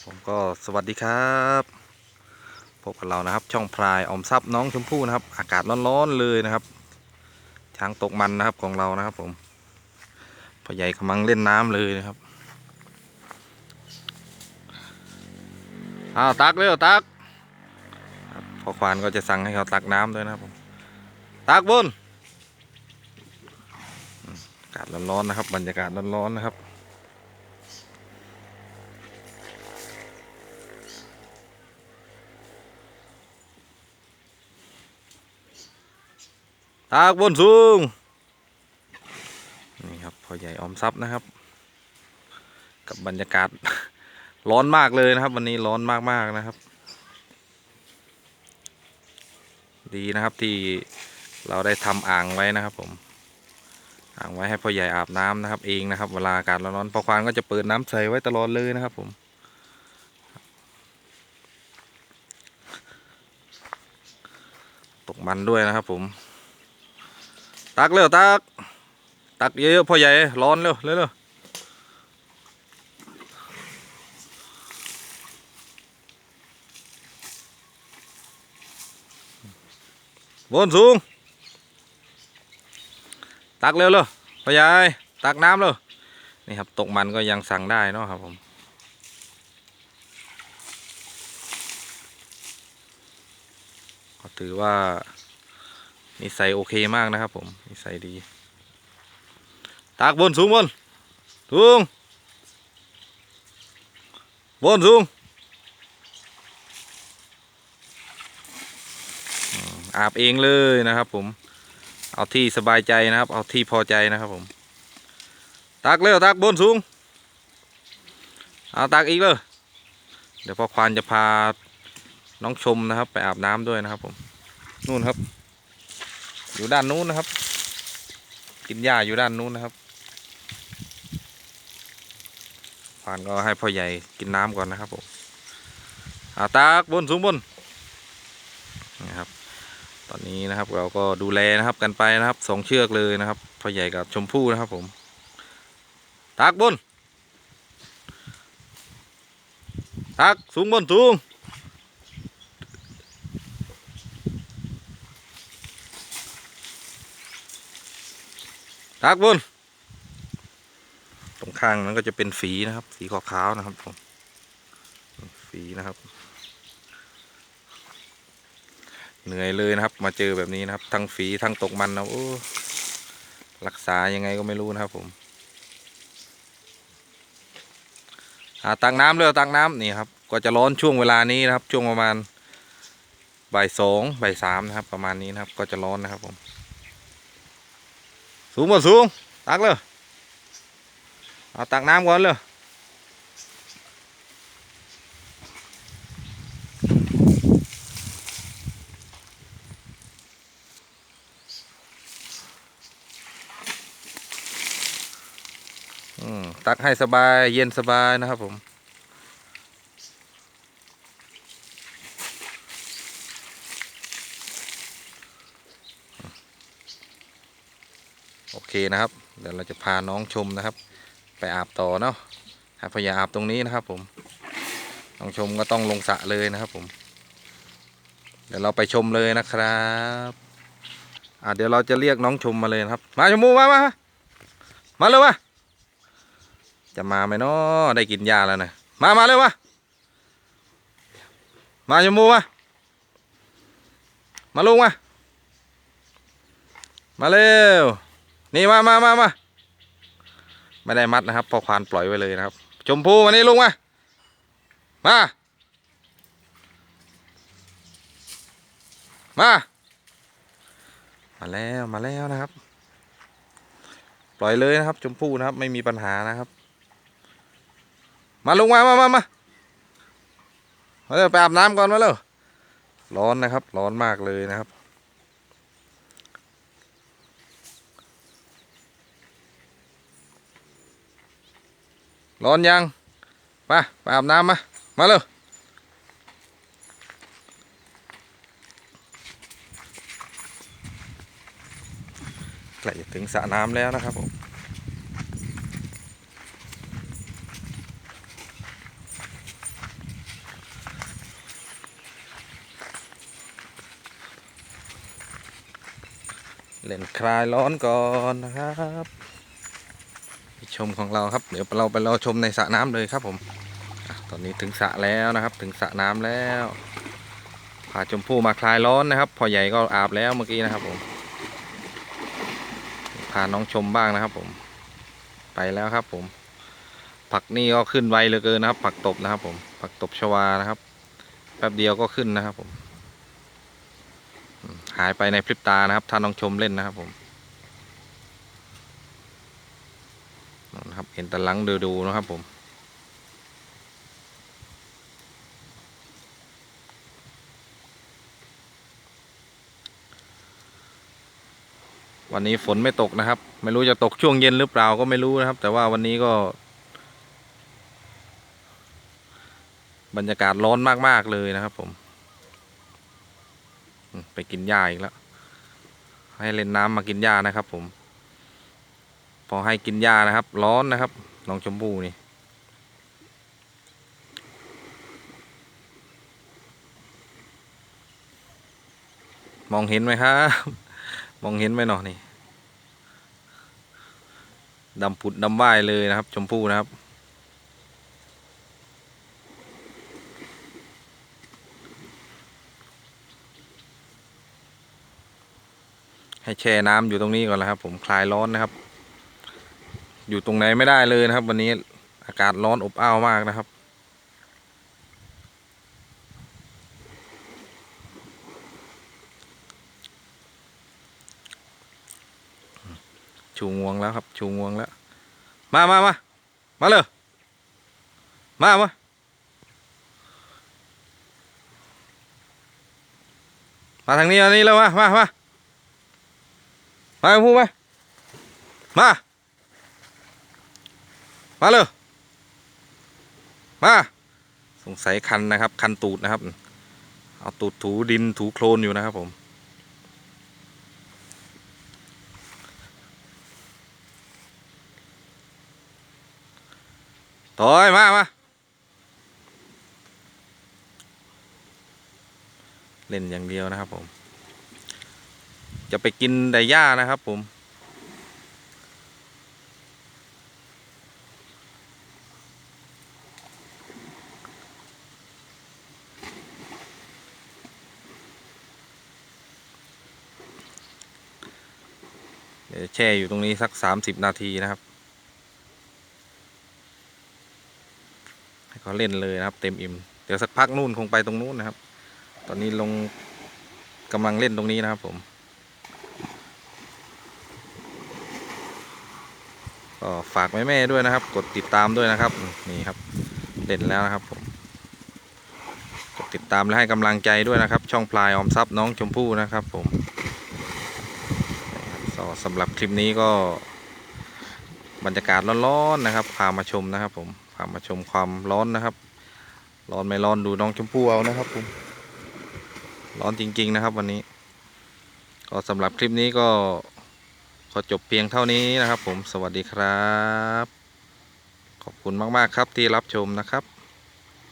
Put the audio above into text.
ผมก็สวัสดีครับพบกับเรานะครับ ช่องพลายออมทรัพย์น้องชมพู่นะครับ อากาศร้อนๆเลยนะครับช้างตกมันนะครับของเรานะครับ ผมพ่อใหญ่กำลังเล่นน้ำเลยนะครับอ้าวตักเร็วตักพ่อควานก็จะสั่งให้เขาตักน้ำด้วยนะครับผมตักบนอากาศร้อนๆนะครับ บรรยากาศร้อนๆนะครับ ตากบนสูง นี่ครับพ่อใหญ่ออมทรัพย์นะครับ กับบรรยากาศ ร้อนมากเลยนะครับ วันนี้ร้อนมากๆนะครับ ดีนะครับที่เราได้ทำอ่างไว้นะครับ ผม อ่างไว้ให้พ่อใหญ่อาบน้ำนะครับ เองนะครับ เวลาอากาศร้อนๆพ่อควานก็จะเปิดน้ำใส่ไว้ตลอดเลยนะครับ ผมตกมันด้วยนะครับผม ตักเร็วตัก ตักเยอะๆพ่อใหญ่ร้อนเร็วเร็วบนสูง ตักเร็วเลยพ่อใหญ่ตักน้ำเลยนี่ครับตกมันก็ยังสั่งได้เนาะครับผมก็ถือว่า นิสัยโอเคมากนะครับผมนิสัยดี ตากบนสูงบนสูงบนสูงอาบเองเลยนะครับผม เอาที่สบายใจนะครับ เอาที่พอใจนะครับผม ตักเร็วตักบนสูง เอาตักอีกเลย เดี๋ยวพ่อควานจะพาน้องชมนะครับ ไปอาบน้ำด้วยนะครับผม นู่นครับ อยู่ด้านนู้นนะครับ กินหญ้าอยู่ด้านนู้นนะครับฟานก็ให้พ่อใหญ่กินน้ำก่อนนะครับผมอาตากบนสูงบนนะครับ ตอนนี้นะครับเราก็ดูแลนะครับกันไปนะครับสองเชือกเลยนะครับพ่อใหญ่กับชมพู่นะครับผมตากบนตากสูงบนสูง ตากบนตรงข้างนั้นก็จะเป็นฝีนะครับสีขาวๆนะครับผมฝีนะครับ เหนื่อยเลยนะครับ มาเจอแบบนี้นะครับ ทั้งฝีทั้งตกมันนะโอ้รักษายังไงก็ไม่รู้นะครับผมอ่าตักน้ำเลยตักน้ำนี่ครับ ก็จะร้อนช่วงเวลานี้นะครับ ช่วงประมาณบ่ายสองบ่ายสามนะครับ ประมาณนี้นะครับ ก็จะร้อนนะครับผม สูงบ่สูง ตักเลยเอาตักน้ำก่อนเลยอืมตักให้สบายเย็นสบายนะครับผม โอเคนะครับ เดี๋ยวเราจะพาน้องชมนะครับ ไปอาบต่อเนาะห้พยาอาบตรงนี้นะครับ ผม น้องชมก็ต้องลงสระเลยนะครับ ผม เดี๋ยวเราไปชมเลยนะครับอ่าเดี๋ยวเราจะเรียกน้องชมมาเลยนะครับ มาชมมูมามามาเลยวะจะมาไหมเนาะได้กินยาแล้วนะมามาเลยวะมาชมมูมามาลงมามาเร็ว นี่มามามามาไม่ได้มัดนะครับ พอควานปล่อยไว้เลยนะครับ ชมพูมานี่ลุงมา มา มา มาแล้วมาแล้วนะครับ ปล่อยเลยนะครับ ชมพู่นะครับ ไม่มีปัญหานะครับ มาลุงมามามามามาเร็วไปอาบน้ำก่อนมาเร็วร้อนนะครับ ร้อนมากเลยนะครับ ร้อนยังมาไปอาบน้ำมา มาเลยใกล้จะถึงสระน้ำแล้วนะครับผมเล่นคลายร้อนก่อนนะครับ ชมของเราครับ เดี๋ยวเราไปรอชมในสระน้ำเลยครับผมตอนนี้ถึงสระแล้วนะครับ ถึงสระน้ำแล้วพาชมพู่มาคลายร้อนนะครับ พอใหญ่ก็อาบแล้วเมื่อกี้นะครับผมพาน้องชมบ้างนะครับ ผม ไปแล้วครับ ผม ผักนี่ก็ขึ้นไวเหลือเกินนะครับ ผักตบนะครับ ผม ผักตบชวานะครับแป๊บเดียวก็ขึ้นนะครับ ผมอืมหายไปในพริบตานะครับถ้าน้องชมเล่นนะครับ ผมนั่นนะครับ เห็นต่หลังดูดูๆนะครับผม วันนี้ฝนไม่ตกนะครับ ไม่รู้จะตกช่วงเย็นหรือเปล่าก็ไม่รู้นะครับ แต่ว่าวันนี้ก็ บรรยากาศร้อนมาก ๆ เลยนะครับผม ไปกินหญ้าอีกแล้ว ให้เล่นน้ำมากินหญ้านะครับผม อให้กินหญ้านะครับ ร้อนนะครับน้องชมพู่นี่มองเห็นไหมครับ มองเห็นไหมเนาะนี่ดำผุดดำว่ายเลยนะครับ ชมพู่นะครับ ให้แช่น้ำอยู่ตรงนี้ก่อนนะครับ ผมคลายร้อนนะครับ อยู่ตรงไหนไม่ได้เลยนะครับ วันนี้อากาศร้อนอบอ้าวมากนะครับ ชูงวงแล้วครับ ชูงวงแล้ว มามามามาเลยมามามาทางนี้อันนี้แล้วมามามามาพูดมามา มาเลยมาสงสัยคันนะครับ คันตูดนะครับ เอาตูดถูดินถูโคลนอยู่นะครับผมถอยมามาเล่นอย่างเดียวนะครับผม จะไปกินไดหญ้านะครับผม เดี๋ยวแช่อยู่ตรงนี้สักสามสิบนาทีนะครับ ให้เขาเล่นเลยนะครับ เต็มอิ่ม เดี๋ยวสักพักนู่นคงไปตรงนู้นนะครับ ตอนนี้ลงกำลังเล่นตรงนี้นะครับผมก็ฝากแม่ๆด้วยนะครับ กดติดตามด้วยนะครับ นี่ครับ เด่นแล้วนะครับผมกดติดตามและให้กำลังใจด้วยนะครับ ช่องพลายออมทรัพย์น้องชมพู่นะครับผม ก็สำหรับคลิปนี้ก็ บรรยากาศร้อนๆนะครับพามาชมนะครับ ผมพามาชมความร้อนนะครับ ร้อนไม่ร้อนดูน้องชมพู่เอานะครับผมร้อนจริง ๆ นะครับ วันนี้ ก็สำหรับคลิปนี้ก็ขอจบเพียงเท่านี้นะครับ ผมสวัสดีครับ ขอบคุณมาก ๆ ครับที่รับชมนะครับ